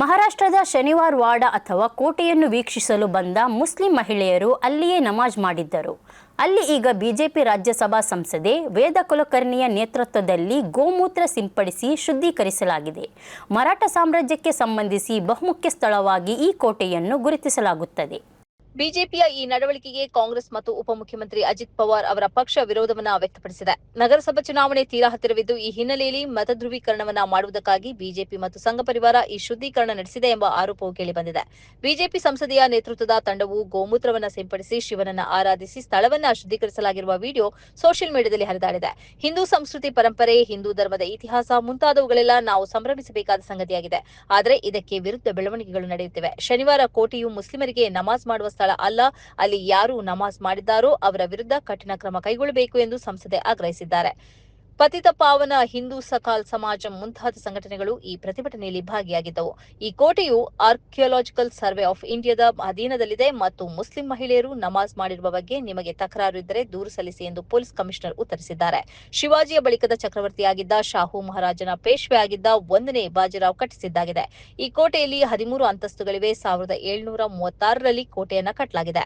ಮಹಾರಾಷ್ಟ್ರದ ಶನಿವಾರವಾಡ ಅಥವಾ ಕೋಟೆಯನ್ನು ವೀಕ್ಷಿಸಲು ಬಂದ ಮುಸ್ಲಿಂ ಮಹಿಳೆಯರು ಅಲ್ಲಿಯೇ ನಮಾಜ್ ಮಾಡಿದ್ದರು. ಅಲ್ಲಿ ಈಗ ಬಿಜೆಪಿ ರಾಜ್ಯಸಭಾ ಸಂಸದೆ ವೇದ ಕುಲಕರ್ಣಿಯ ನೇತೃತ್ವದಲ್ಲಿ ಗೋಮೂತ್ರ ಸಿಂಪಡಿಸಿ ಶುದ್ಧೀಕರಿಸಲಾಗಿದೆ. ಮರಾಠ ಸಾಮ್ರಾಜ್ಯಕ್ಕೆ ಸಂಬಂಧಿಸಿ ಬಹುಮುಖ್ಯ ಸ್ಥಳವಾಗಿ ಈ ಕೋಟೆಯನ್ನು ಗುರುತಿಸಲಾಗುತ್ತದೆ. ಬಿಜೆಪಿಯ ಈ ನಡವಳಿಕೆಗೆ ಕಾಂಗ್ರೆಸ್ ಮತ್ತು ಉಪಮುಖ್ಯಮಂತ್ರಿ ಅಜಿತ್ ಪವಾರ್ ಅವರ ಪಕ್ಷ ವಿರೋಧವನ್ನ ವ್ಯಕ್ತಪಡಿಸಿದೆ. ನಗರಸಭಾ ಚುನಾವಣೆ ತೀರಾ ಹತ್ತಿರವಿದ್ದು, ಈ ಹಿನ್ನೆಲೆಯಲ್ಲಿ ಮತ ಧ್ರುವೀಕರಣವನ್ನ ಮಾಡುವುದಕ್ಕಾಗಿ ಬಿಜೆಪಿ ಮತ್ತು ಸಂಘ ಪರಿವಾರ ಈ ಶುದ್ಧೀಕರಣ ನಡೆಸಿದೆ ಎಂಬ ಆರೋಪವು ಕೇಳಿಬಂದಿದೆ ಬಿಜೆಪಿ ಸಂಸದೀಯ ನೇತೃತ್ವದ ತಂಡವು ಗೋಮೂತ್ರವನ್ನ ಸಿಂಪಡಿಸಿ ಶಿವನನ್ನ ಆರಾಧಿಸಿ ಸ್ಥಳವನ್ನ ಶುದ್ಧೀಕರಿಸಲಾಗಿರುವ ವಿಡಿಯೋ ಸೋಷಿಯಲ್ ಮೀಡಿಯಾದಲ್ಲಿ ಹರಿದಾಡಿದೆ. ಹಿಂದೂ ಸಂಸ್ಕೃತಿ ಪರಂಪರೆ, ಹಿಂದೂ ಧರ್ಮದ ಇತಿಹಾಸ ಮುಂತಾದವುಗಳೆಲ್ಲ ನಾವು ಸಂಭ್ರಮಿಸಬೇಕಾದ ಸಂಗತಿಯಾಗಿದೆ. ಆದರೆ ಇದಕ್ಕೆ ವಿರುದ್ಧ ಬೆಳವಣಿಗೆಗಳು ನಡೆಯುತ್ತಿವೆ. ಶನಿವಾರ ಕೋಟೆಯು ಮುಸ್ಲಿಮರಿಗೆ ನಮಾಜ್ ಮಾಡುವ ಸ್ಥಳ ಅಲ್ಲ ಅಲ್ಲಿ ಯಾರು ನಮಾಜ್ ಮಾಡಿದ್ದಾರೋ ಅವರ ವಿರುದ್ಧ ಕಠಿಣ ಕ್ರಮ ಕೈಗೊಳ್ಳಬೇಕು ಎಂದು ಸಂಸದೆ ಆಗ್ರಹಿಸಿದ್ದಾರೆ. ಪತಿತ ಪಾವನ ಹಿಂದೂ ಸಕಾಲ್ ಸಮಾಜ ಮುಂತಾದ ಸಂಘಟನೆಗಳು ಈ ಪ್ರತಿಭಟನೆಯಲ್ಲಿ ಭಾಗಿಯಾಗಿದ್ದವು. ಈ ಕೋಟೆಯು ಆರ್ಕಿಯೋಲಾಜಿಕಲ್ ಸರ್ವೆ ಆಫ್ ಇಂಡಿಯಾದ ಅಧೀನದಲ್ಲಿದೆ ಮತ್ತು ಮುಸ್ಲಿಂ ಮಹಿಳೆಯರು ನಮಾಜ್ ಮಾಡಿರುವ ಬಗ್ಗೆ ನಿಮಗೆ ತಕರಾರು ಇದ್ದರೆ ದೂರು ಸಲ್ಲಿಸಿ ಎಂದು ಪೊಲೀಸ್ ಕಮಿಷನರ್ ಉತ್ತರಿಸಿದ್ದಾರೆ. ಶಿವಾಜಿಯ ಬಳಿಕದ ಚಕ್ರವರ್ತಿಯಾಗಿದ್ದ ಶಾಹು ಮಹಾರಾಜನ ಪೇಶ್ವೆ ಆಗಿದ್ದ ಒಂದನೇ ಬಾಜಿರಾವ್ ಕಟ್ಟಿಸಿದ್ದಾಗಿದೆ. ಈ ಕೋಟೆಯಲ್ಲಿ ಹದಿಮೂರು ಅಂತಸ್ತುಗಳಿವೆ. ಸಾವಿರದ ಏಳುನೂರ ಮೂವತ್ತಾರರಲ್ಲಿ ಕೋಟೆಯನ್ನು ಕಟ್ಟಲಾಗಿದೆ